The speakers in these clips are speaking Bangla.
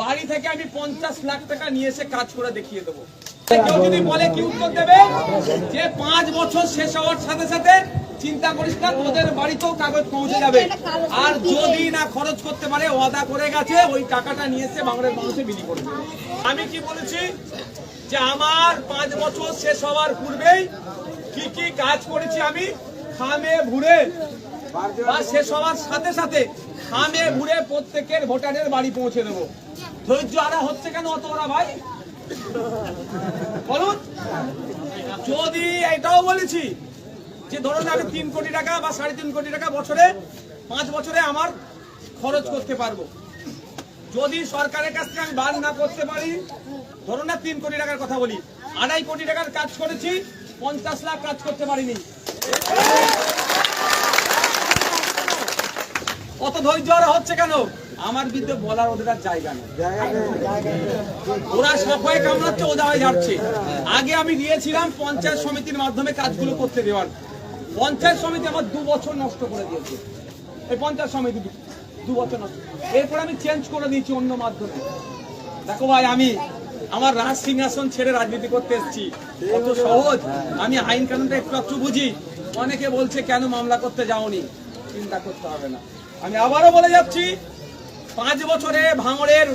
বাড়ি থেকে আমি পঞ্চাশ লাখ টাকা নিয়ে এসে কাজ করে দেখিয়ে দেবো। কেউ যদি বলে কি উত্তর দেবে? যে পাঁচ বছর শেষ হওয়ার সাথে সাথে চিন্তা করিস না, তোদের বাড়িতেও কাগজ পৌঁছে যাবে। আর যদি না খরচ করতে পারে, ওয়াদা করে গেছে, ওই টাকাটা নিয়ে এসে বাংলার মানুষে বিলি করে দেবে আমি কি বলেছি? যে আমার পাঁচ বছর শেষ হওয়ার পূর্বেই কি কি কাজ করেছি আমি? খামে ভুরে বা শেষ হওয়ার সাথে সাথে খামে ভুরে প্রত্যেকের ভোটারের বাড়ি পৌঁছে দেবো। ধৈর্য আরা হচ্ছে কেন অত ওরা ভাই? বলুন। যদি এটাও বলেছি যে ধরুন আমি তিন কোটি টাকা বা সাড়ে তিন কোটি টাকা বছরে, পাঁচ বছরে আমার খরচ করতে পারব। যদি সরকারের কাছ থেকে আমি বার না করতে পারি, ধরুন না তিন কোটি টাকার কথা বলি, আড়াই কোটি টাকার কাজ করেছি, পঞ্চাশ লাখ কাজ করতে পারিনি। অত ধৈর্য ওরা হচ্ছে কেন? আমার বিরুদ্ধে বলার ওদের আর জায়গা নেই। ওরা সবাই কামড়াচ্ছে ওদা হয়ে যাচ্ছে আগে আমি দিয়েছিলাম পঞ্চায়েত সমিতির মাধ্যমে কাজগুলো করতে দেওয়ার। পঞ্চায়েত সমিতি আমার দু বছর নষ্ট করে দিয়েছে। এই পঞ্চায়েত সমিতি দু বছর নষ্ট। এরপর আমি চেঞ্জ করে দিয়েছি অন্য মাধ্যমে। দেখো ভাই, আমি আমার রাজ সিংহাসন ছেড়ে রাজনীতি করতে এসেছি। কত সহজ। আমি আইন কানুনটা একটু একটু বুঝি। অনেকে বলছে, কেন মামলা করতে যাওনি? চিন্তা করতে হবে না। আমি আবারও বলে যাচ্ছি, পাঁচ বছরে ভাঙড়ের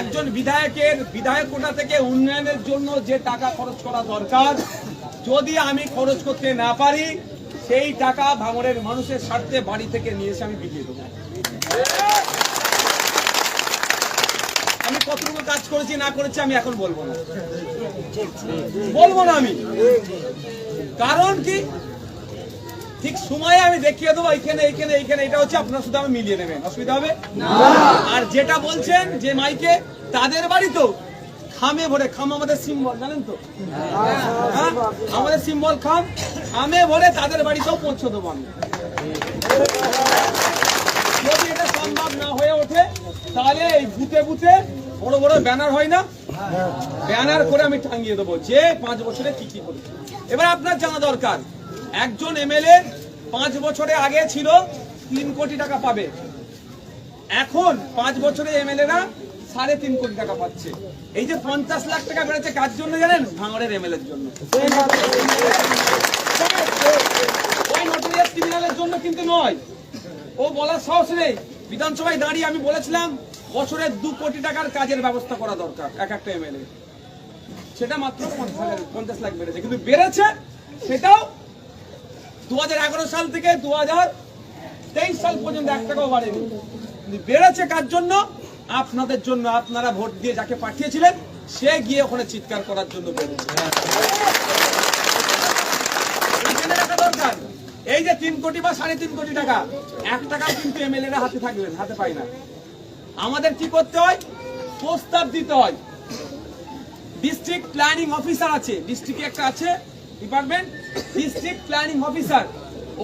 একজন বিধায়কের বিধায়ক কোটা থেকে উন্নয়নের জন্য যে টাকা খরচ করা দরকার, যদি আমি খরচ করতে না পারি, সেই টাকা ভাঙড়ের মানুষের স্বার্থে বাড়ি থেকে নিয়ে এসে আমি বিলিয়ে দেবো। আমি কতটুকু কাজ করেছি, না করেছি আমি এখন বলব না। বলব না আমি। কারণ কি? ঠিক সময়ে আমি দেখিয়ে দেবো এইখানে এইখানে এইখানে এটা হচ্ছে আপনার শুধু আমি মিলিয়ে নেবেন। অসুবিধা হবে? আর যেটা বলছেন যে মাইকে তাদের বাড়ি তো খামে ভরে খাম আমাদের সিম্বল জানেন তো? হ্যাঁ? আমাদের সিম্বল খাম খামে ভরে তাদের বাড়িতেও পৌঁছে দেবো আমি। যদি এটা সম্ভব না হয়ে ওঠে তাহলে এই বুথে বুথে বড় বড় ব্যানার হয় না? ব্যানার করে আমি টাঙিয়ে দেবো যে পাঁচ বছরে কি কি করেছে এবার আপনার জানা দরকার। একজন এমএলএ পাঁচ বছরে আগে ছিল, তিন কোটি টাকা পাবে। এখন পাঁচ বছরে এমএলএরা সাড়ে তিন কোটি টাকা পাচ্ছে। এই যে পঞ্চাশ লাখ টাকা বেড়েছে, কার জন্য জানেন? ভাঙড়ের এমএলএর জন্য। ওই নোটোরিয়াস ক্রিমিনালের জন্য কিন্তু নয়। ও বলার সাহস নেই। বিধানসভায় দাঁড়িয়ে আমি বলেছিলাম, বছরে দু কোটি টাকার কাজের ব্যবস্থা করা দরকার, এক একটা এমএলএ। সেটা মাত্র পঞ্চাশ লাখ বেড়েছে। কিন্তু বেড়েছে, সেটাও দু হাজার এগারো সাল থেকে দু হাজার তেইশ সাল পর্যন্ত এক টাকাও বাড়েনি। বেড়েছে কার জন্য? আপনাদের জন্য। আপনারা ভোট দিয়ে যাকে পাঠিয়েছিলেন, সে গিয়ে ওখানে চিৎকার করার জন্য দরকার। এই যে তিন কোটি বা সাড়ে তিন কোটি টাকা, এক টাকাও কিন্তু এমএলএরা হাতে থাকবেন হাতে পায় না। আমাদের কি করতে হয়? প্রস্তাব দিতে হয়। ডিস্ট্রিক্ট প্ল্যানিং অফিসার আছে। ডিস্ট্রিক্টে একটা আছে, ডিপার্টমেন্ট। ডিস্ট্রিক্ট প্ল্যানিং অফিসার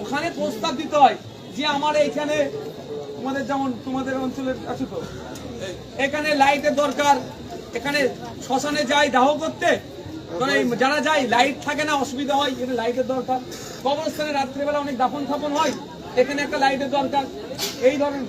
ওখানে প্রস্তাব দিতে হয় যে আমার এইখানে তোমাদের যেমন তোমাদের অঞ্চলের আছে তো, এখানে লাইটের দরকার, এখানে শ্মশানে যাই, দাহ করতে যারা যায় লাইট থাকে না, অসুবিধা হয়, এখানে লাইটের দরকার। কবরস্থানে রাত্রেবেলা অনেক দাফন থাপন হয়, এখানে একটা লাইটের দরকার। এই ধরনের